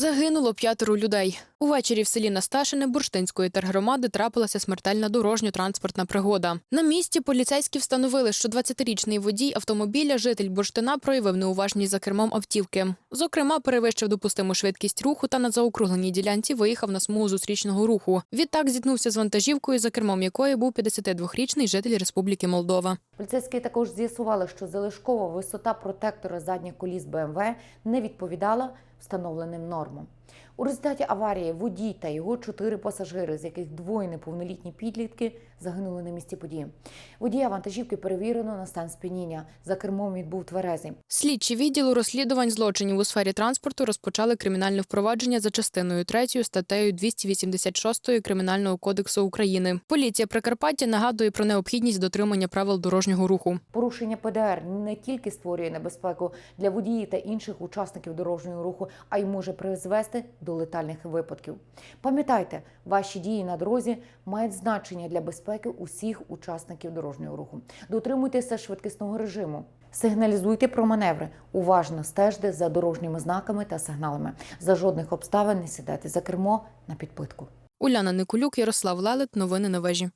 Загинуло п'ятеро людей. Увечері в селі Насташине Бурштинської тергромади трапилася смертельна дорожньо-транспортна пригода. На місці поліцейські встановили, що 20-річний водій автомобіля, житель Бурштина, проявив неуважність за кермом автівки. Зокрема, перевищив допустиму швидкість руху та на заокругленій ділянці виїхав на смугу зустрічного руху. Відтак зіткнувся з вантажівкою, за кермом якої був 52-річний житель Республіки Молдова. Поліцейські також з'ясували, що залишкова висота протектора задніх коліс БМВ не відповідала встановленим нормам. У результаті аварії водій та його чотири пасажири, з яких двоє неповнолітні підлітки, загинули на місці події. Водія вантажівки перевірено на стан сп'яніння. За кермом він був тверезий. Слідчі відділу розслідувань злочинів у сфері транспорту розпочали кримінальне впровадження за частиною 3 статтею 286 Кримінального кодексу України. Поліція Прикарпаття нагадує про необхідність дотримання правил дорожнього руху. Порушення ПДР не тільки створює небезпеку для водіїв та інших учасників дорожнього руху, а й може призвести до летальних випадків. Пам'ятайте, ваші дії на дорозі мають значення для безпеки усіх учасників дорожнього руху. Дотримуйтеся швидкісного режиму. Сигналізуйте про маневри, уважно стежте за дорожніми знаками та сигналами. За жодних обставин не сідайте за кермо на підпитку. Уляна Никулюк, Ярослав Лелет. Новини на вежі.